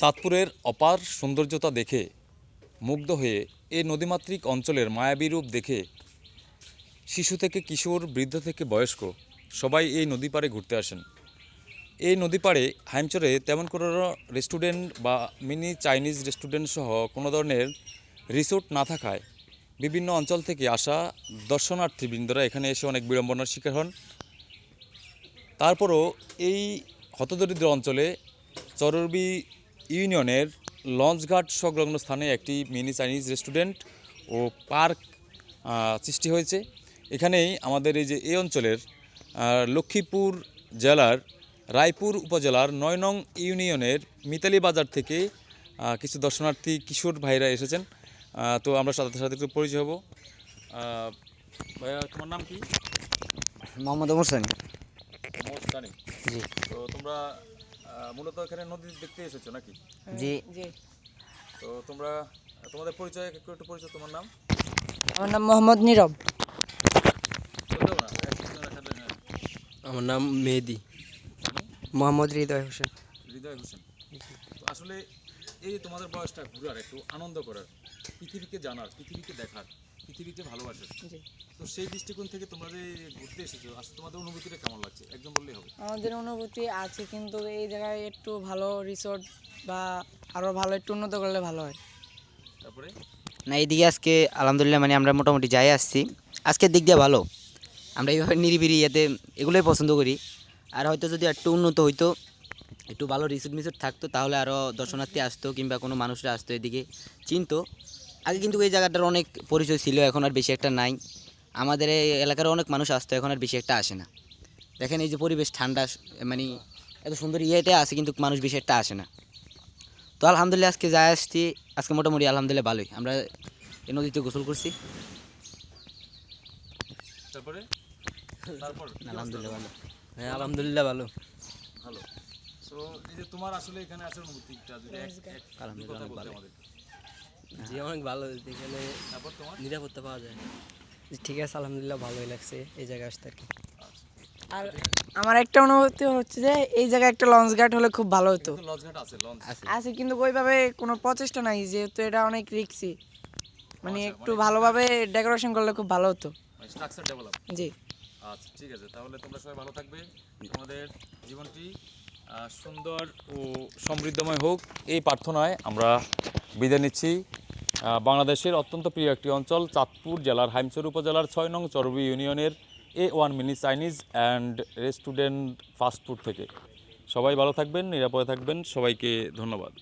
চাঁদপুরের অপার সৌন্দর্যতা দেখে মুগ্ধ হয়ে এ নদীমাতৃক অঞ্চলের মায়াবী রূপ দেখে শিশু থেকে কিশোর, বৃদ্ধ থেকে বয়স্ক সবাই এই নদী পাড়ে ঘুরতে আসেন। এই নদী পাড়ে হাইমচরে তেমন কোনো রেস্টুরেন্ট বা মিনি চাইনিজ রেস্টুরেন্ট সহ কোনো ধরনের রিসোর্ট না থাকায় বিভিন্ন অঞ্চল থেকে আসা দর্শনার্থীবৃন্দরা এখানে এসে অনেক বিড়ম্বনার শিকার হন। তারপরও এই হতদরিদ্র অঞ্চলে চরবি ইউনিয়নের লঞ্চঘাট সংলগ্ন স্থানে একটি মিনি চাইনিজ রেস্টুরেন্ট ও পার্ক সৃষ্টি হয়েছে। এখানেই আমাদের এই যে এই অঞ্চলের লক্ষ্মীপুর জেলার রায়পুর উপজেলার নয় নং ইউনিয়নের মিতালি বাজার থেকে কিছু দর্শনার্থী কিশোর ভাইরা এসেছেন। তো আমরা সাথে সাথে একটু পরিচয় হব। ভাইয়া তোমার নাম কি? মোহাম্মদ ওমর সানি। জি। তো তোমরা মূলত এখানে নদী দেখতে এসেছ নাকি? জি। জি। তো তোমরা তোমাদের পরিচয় একটু একটু পরিচয় তোমার নাম? আমার নাম মোহাম্মদ নীরব। হ্যাঁ। আমার নাম মেহেদি। মোহাম্মদ হৃদয় হোসেন। হৃদয় হোসেন। তো আসলে এই যে তোমাদের বয়সটা ঘুরার একটু আনন্দ করার পৃথিবীকে জানার পৃথিবীকে দেখার পৃথিবীকে ভালোবাসার জি। তো সেই দৃষ্টিকোণ থেকে তোমরা যে ঘুরতে এসেছ আসলে তোমাদের অনুভূতিটা কেমন লাগছে? একজন বললেই হবে। আমাদের অনুভূতি আছে কিন্তু এই জায়গায় একটু ভালো রিসোর্ট বা আরও ভালো একটু উন্নত করলে ভালো হয়। তারপরে? না এইদিকে আজকে আলহামদুলিল্লাহ মানে আমরা মোটামুটি যাই আসছি। আজকের দিক দিয়ে ভালো। আমরা এইভাবে নিরিবিরি ইয়েতে এগুলোই পছন্দ করি। আর হয়তো যদি একটু উন্নত হইতো একটু ভালো রিসোর্ট মিসোর্ট থাকতো তাহলে আরও দর্শনার্থী আসতো কিংবা কোনো মানুষরা আসতো এদিকে। চিনতো। আগে কিন্তু এই জায়গাটার অনেক পরিচয় ছিল এখন আর বেশি একটা নাই। আমাদের এই এলাকার অনেক মানুষ আসতো এখন আর বেশি একটা আসে না। দেখেন এই যে পরিবেশ ঠান্ডা মানে এত সুন্দর ইয়েটা আছে কিন্তু মানুষ বেশি একটা আসে না। তো আলহামদুলিল্লাহ আজকে যাই আসছি আজকে মোটামুটি আলহামদুলিল্লাহ ভালোই। আমরা এই নদীতে গোসল করছি। তারপরে? আলহামদুলিল্লাহ ভালো। হ্যাঁ আলহামদুলিল্লাহ ভালো। ভালো। তো এই যে তোমার আসলে এখানে আসার অনুভূতিটা যদি এক এক কথা বলতে আমাদের। জি অনেক ভালো এখানে তারপর তোমার? নিরাপত্তা পাওয়া যায়। ঠিক আছে আলহামদুলিল্লাহ ভালোই লাগছে এই জায়গায় আসতে আর কি। আর আমার একটা অনুভূতি হচ্ছে যে এই জায়গায় একটা লঞ্চ ঘাট হলে খুব ভালো হতো। আছে লঞ্চ। আছে। আছে কিন্তু ওইভাবে কোনো প্রচেষ্টা নাই যেহেতু এটা অনেক রিক্সি। মানে একটু ভালোভাবে ডেকোরেশন করলে খুব ভালো হতো। Structure develop. জি। আচ্ছা ঠিক আছে তাহলে তোমরা সবাই ভালো থাকবে। তোমাদের জীবনটি আহ, সুন্দর ও সমৃদ্ধময় হোক এই প্রার্থনায় আমরা বিদায় নিচ্ছি। বাংলাদেশের অত্যন্ত প্রিয় একটি অঞ্চল, চাঁদপুর জেলার হাইমচর উপজেলার ছয় নং চরবি ইউনিয়নের A one mini Chinese and restaurant fast food থেকে। সবাই ভালো থাকবেন, নিরাপদে থাকবেন, সবাইকে ধন্যবাদ।